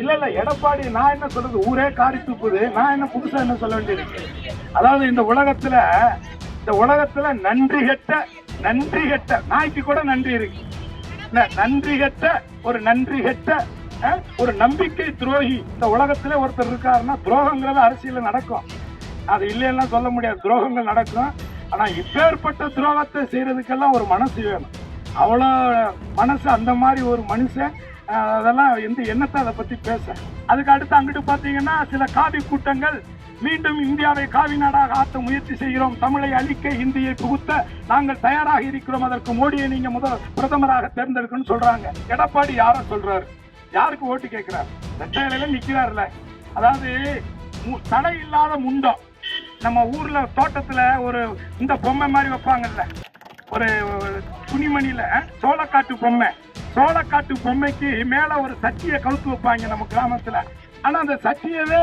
இல்ல இல்ல எடப்பாடி நான் என்ன சொல்றது? ஊரே காரி துப்புது நான் என்ன புதுசா என்ன சொல்ல வேண்டியது? அதாவது இந்த உலகத்துல இந்த உலகத்துல நன்றி கெட்ட நன்றி கெட்ட நாய்க்கு கூட நன்றி இருக்கு. என்ன, நன்றி கெட்ட ஒரு நன்றி கெட்ட ஒரு நம்பிக்கை துரோகி. இந்த உலகத்துல ஒருத்தர் இருக்காருன்னா துரோகங்கிறது அரசியல நடக்கும். அது இல்லைன்னா சொல்ல முடியாது. துரோகங்கள் நடக்கும். ஆனா இப்பேற்பட்ட துரோகத்தை செய்யறதுக்கெல்லாம் ஒரு மனசு வேணும். அவ்வளோ மனசு அந்த மாதிரி ஒரு மனுஷன் அதெல்லாம் எந்த எண்ணத்தை அதை பத்தி பேச. அதுக்கு அடுத்து அங்கிட்டு பாத்தீங்கன்னா சில காவி கூட்டங்கள். மீண்டும் இந்தியாவை காவி நாடாக ஆற்ற முயற்சி செய்கிறோம். தமிழை அழிக்க இந்தியை புகுத்த நாங்கள் தயாராக இருக்கிறோம். அதற்கு மோடியை நீங்க முதல் பிரதமராக தேர்ந்தெடுக்கணும்னு சொல்றாங்க. எடப்பாடி யார சொல்றாரு? யாருக்கு ஓட்டு கேட்கிறார் ரெட்டை இலையில நிக்கிறாருல. அதாவது மு- தடை இல்லாத முண்டம் நம்ம ஊர்ல தோட்டத்துல ஒரு இந்த பொம்மை மாதிரி வைப்பாங்கல்ல. ஒரு ஒரு துணிமணியில சோளக்காட்டு பொம்மை. சோளக்காட்டு பொம்மைக்கு மேல ஒரு சட்டியை கவுத்து வைப்பாங்க நம்ம கிராமத்துல. ஆனா அந்த சட்டியவே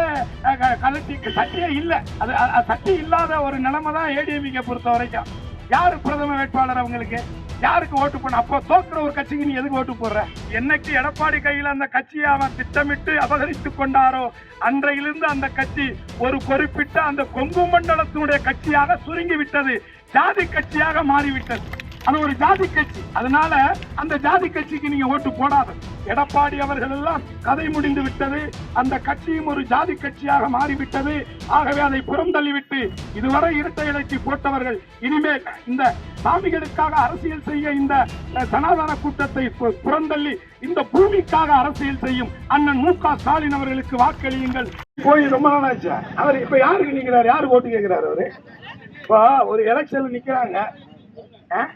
கலட்டி சட்டியே இல்ல. அது சட்டி இல்லாத ஒரு நிலைமை தான் ஏடிஎம்கே பொறுத்த வரைக்கும். யாரு பிரதம வேட்பாளர் அவங்களுக்கு? யாருக்கு ஓட்டு பண்ண அப்போ தோக்குற ஒரு கட்சிக்கு நீ எதுக்கு ஓட்டு போடுற? என்னைக்கு எடப்பாடி கையில் அந்த கட்சியை அவன் திட்டமிட்டு அபகரித்து கொண்டாரோ அன்றையிலிருந்து அந்த கட்சி ஒரு குறிப்பிட்ட அந்த கொங்கு மண்டலத்தினுடைய கட்சியாக சுருங்கி விட்டது ஜாதி கட்சியாக மாறிவிட்டது. அது ஒரு ஜாதி கட்சி. அதனால அந்த ஜாதி கட்சிக்கு நீங்க ஓட்டு போடாது. எடப்பாடி அவர்கள் எல்லாம் கதை முடிந்து விட்டது. அந்த கட்சியும் ஒரு ஜாதி கட்சியாக மாறிவிட்டது. ஆகவே அதை புறந்தள்ளிவிட்டு இதுவரை இரட்டை இலைக்கு போட்டவர்கள் இனிமேல் இந்த சாமிகளுக்காக அரசியல் செய்ய இந்த சனாதன கூட்டத்தை பு- புறந்தள்ளி இந்த பூமிக்காக அரசியல் செய்யும் அண்ணன் மு க ஸ்டாலின் அவர்களுக்கு வாக்களியுங்கள். போய் ரொம்ப நாள் அவர் இப்ப யாருக்கு நிக்கிறார்? யாருக்கு ஓட்டு கேட்கிறார் அவரு? இப்போ ஒரு எலெக்ஷன்ல நிக்கிறாங்க. ஆ?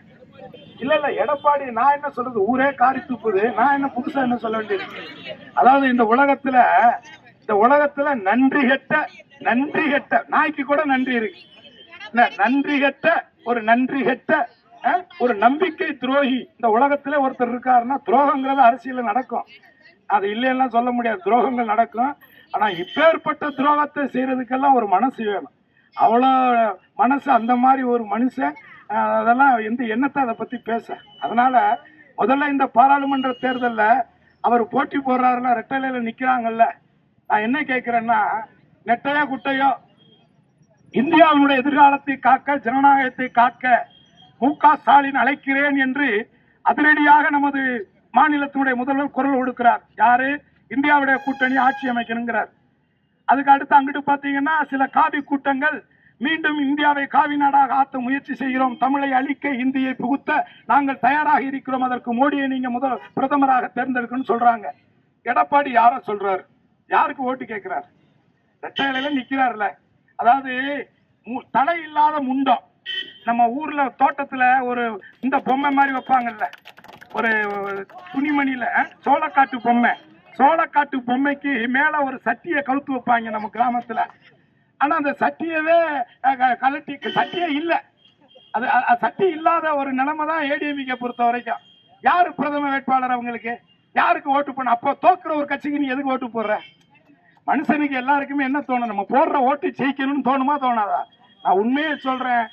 இல்ல இல்ல எடப்பாடி நான் என்ன சொல்றது? ஊரே காரி துப்புது நான் என்ன புதுசா என்ன சொல்ல வேண்டியது? அதாவது இந்த உலகத்துல இந்த உலகத்துல நன்றி கெட்ட நன்றி கெட்ட நாய்க்கு கூட நன்றி இருக்கு. என்ன, நன்றி கெட்ட ஒரு நன்றி கெட்ட ஒரு நம்பிக்கை துரோகி. இந்த உலகத்துல ஒருத்தர் இருக்காருன்னா துரோகங்கிறது அரசியல நடக்கும். அது இல்லைன்னா சொல்ல முடியாது. துரோகங்கள் நடக்கும். ஆனா இப்பேற்பட்ட துரோகத்தை செய்யறதுக்கெல்லாம் ஒரு மனசு வேணும். அவ்வளோ மனசு அந்த மாதிரி ஒரு மனுஷன் அதெல்லாம் எந்த எண்ணத்தை அதை பத்தி பேச. அதனால முதல்ல இந்த பாராளுமன்ற தேர்தலில் அவர் போட்டி போடுறாருல ரெட்டையில நிக்கிறாங்கல்ல. நான் என்ன கேட்கிறேன்னா நெட்டையோ குட்டையோ இந்தியாவினுடைய எதிர்காலத்தை காக்க ஜனநாயகத்தை காக்க மு க ஸ்டாலின் அழைக்கிறேன் என்று அதிரடியாக நமது மாநிலத்தினுடைய முதல்வர் குரல் கொடுக்கிறார். யாரு? இந்தியாவுடைய கூட்டணி ஆட்சி அமைக்கணுங்கிறார். அதுக்கு அடுத்து அங்கிட்டு பாத்தீங்கன்னா சில காவி கூட்டங்கள் மீண்டும் இந்தியாவை காவி நாடாக ஆற்ற முயற்சி செய்கிறோம். தமிழை அழிக்க இந்தியை புகுத்த நாங்கள் தயாராக இருக்கிறோம். அதற்கு மோடியை நீங்க முதல் பிரதமராக தேர்ந்தெடுக்கணும்னு சொல்றாங்க. எடப்பாடி யார சொல்றாரு? யாருக்கு ஓட்டு கேட்கிறார் ரெட்டையில இலையில நிக்கிறாருல. அதாவது மு- இல்லாத முண்டம். நம்ம ஊர்ல தோட்டத்துல ஒரு இந்த பொம்மை மாதிரி வைப்பாங்கல்ல. ஒரு துணிமணியில சோளக்காட்டு பொம்மை. சோளக்காட்டு பொம்மைக்கு மேல ஒரு சட்டியை கழுத்து வைப்பாங்க நம்ம கிராமத்துல. ஆனால் அந்த சட்டியவே கலட்டி கழட்டி சட்டியே இல்லை. அது சட்டி இல்லாத ஒரு நிலைமை தான் ஏடிஎம்கே பொறுத்த வரைக்கும். யார் பிரதம வேட்பாளர் அவங்களுக்கு? யாருக்கு ஓட்டு பண்ண அப்போ தோக்குற ஒரு கட்சிக்கு நீ எதுக்கு ஓட்டு போடுற? மனுஷனுக்கு எல்லாருக்குமே என்ன தோணும்? நம்ம போடுற ஓட்டு ஜெயிக்கணும்னு தோணுமா தோணாதா? நான் உண்மையை சொல்கிறேன்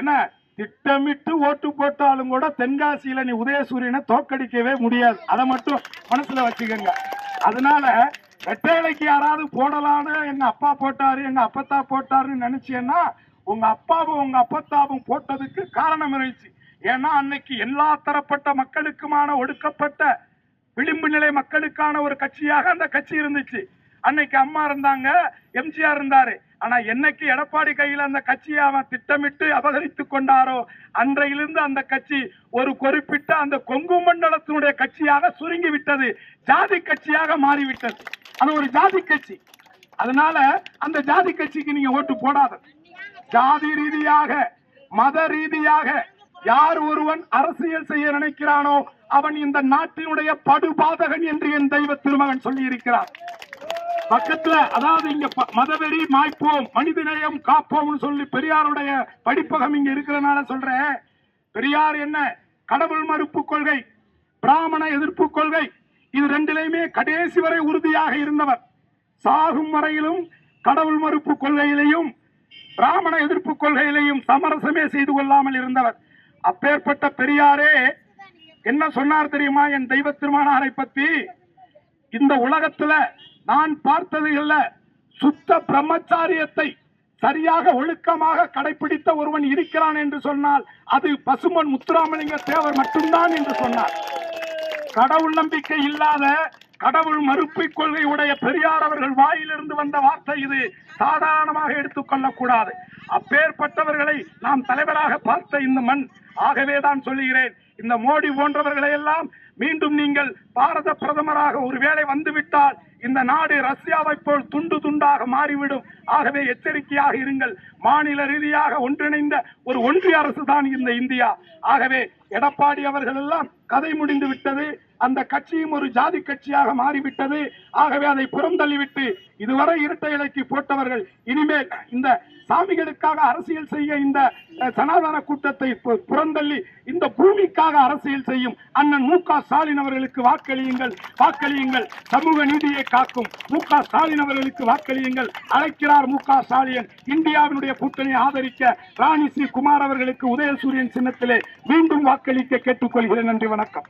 என்ன? திட்டமிட்டு ஓட்டு போட்டாலும் கூட தென்காசியில் நீ உதயசூரியனை தோக்கடிக்கவே முடியாது. அதை மட்டும் மனசில் வச்சுக்கோங்க. அதனால வெட்டையிலைக்கு யாராவது போடலான்னு எங்க அப்பா போட்டாரு எங்க அப்பத்தா போட்டாருன்னு நினைச்சேன்னா உங்க அப்பாவும் உங்க அப்பத்தாவும் போட்டதுக்கு காரணம் இருந்துச்சு. ஏன்னா அன்னைக்கு எல்லா தரப்பட்ட மக்களுக்குமான ஒடுக்கப்பட்ட விளிம்பு நிலை மக்களுக்கான ஒரு கட்சியாக அந்த கட்சி இருந்துச்சு. அன்னைக்கு அம்மா இருந்தாங்க எம்ஜிஆர் இருந்தாரு. ஆனா என்னைக்கு எடப்பாடி கையில அந்த கட்சியை அவன் திட்டமிட்டு அபகரித்து கொண்டாரோ அன்றையிலிருந்து அந்த கட்சி ஒரு குறிப்பிட்ட அந்த கொங்கு மண்டலத்தினுடைய கட்சியாக சுருங்கி விட்டது ஜாதி கட்சியாக மாறிவிட்டது. அது ஒரு ஜாதி கட்சி. அதனால அந்த ஜாதி கட்சிக்கு நீங்க ஓட்டு போடாத. ஜாதி ரீதியாக மத ரீதியாக யார் ஒருவன் அரசியல் செய்ய நினைக்கிறானோ அவன் இந்த நாட்டினுடைய படுபாதகன் என்று என் தெய்வ திருமகன் சொல்லி இருக்கிறார் பக்கத்துல அதாவது இங்க ப- மதவெறி மாய்ப்போம் மனிதநேயம் காப்போம்னு சொல்லி பெரியாருடைய படிப்பகம் இங்க இருக்கிறனால சொல்றேன். பெரியார் என்ன? கடவுள் மறுப்பு கொள்கை பிராமண எதிர்ப்பு கொள்கை இது ரெண்டிலையுமே கடைசி வரை உறுதியாக இருந்தவர். சாகும் வரையிலும் கடவுள் மறுப்பு கொள்கையிலையும் பிராமண எதிர்ப்பு கொள்கையிலையும் சமரசமே செய்து கொள்ளாமல் இருந்தவர். அப்பேற்பட்ட பெரியாரே என்ன சொன்னார் தெரியுமா? என் தெய்வ திருமணாரை பத்தி. இந்த உலகத்துல நான் பார்த்தது இல்ல. சுத்த பிரம்மச்சாரியத்தை சரியாக ஒழுக்கமாக கடைபிடித்த ஒருவன் இருக்கிறான் என்று சொன்னால் அது பசுமன் முத்துராமலிங்க தேவர் மட்டும்தான் என்று சொன்னார். கடவுள் நம்பிக்கை இல்லாத கடவுள் மறுப்பு கொள்கை உடைய பெரியார் அவர்கள் வாயிலிருந்து வந்த வார்த்தை இது. சாதாரணமாக எடுத்துக்கொள்ளக் கூடாது அப்பேற்பட்டவர்களை நாம் தலைவராக பார்த்த இந்த மண். ஆகவேதான் சொல்லுகிறேன். இந்த மோடி போன்றவர்களை எல்லாம் மீண்டும் நீங்கள் பாரத பிரதமராக ஒருவேளை வந்துவிட்டால் இந்த நாடு ரஷ்யாவை போல் துண்டு துண்டாக மாறிவிடும். ஆகவே எச்சரிக்கையாக இருங்கள். மாநில ரீதியாக ஒன்றிணைந்த ஒரு ஒன்றிய அரசு தான் இந்த இந்தியா. ஆகவே எடப்பாடி அவர்கள் எல்லாம் கதை முடிந்து விட்டது. அந்த கட்சியும் ஒரு ஜாதி கட்சியாக மாறிவிட்டது. ஆகவே அதை புறந்தள்ளிவிட்டு இதுவரை இரட்டை இலைக்கு போட்டவர்கள் இனிமேல் இந்த சாமிகளுக்காக அரசியல் செய்ய இந்த சனாதன கூட்டத்தை பு- புறந்தள்ளி இந்த பூமிக்காக அரசியல் செய்யும் அண்ணன் மு க ஸ்டாலின் அவர்களுக்கு வாக்களியுங்கள் வாக்களியுங்கள். சமூக நீதியை காக்கும் மு க ஸ்டாலின் அவர்களுக்கு வாக்களியுங்கள். அழைக்கிறார் மு க ஸ்டாலின். இந்தியாவினுடைய கூட்டணியை ஆதரிக்க ராணி ஸ்ரீ குமார் அவர்களுக்கு உதயசூரியன் சின்னத்திலே மீண்டும் வாக்களிக்க கேட்டுக்கொள்கிறேன். நன்றி வணக்கம்.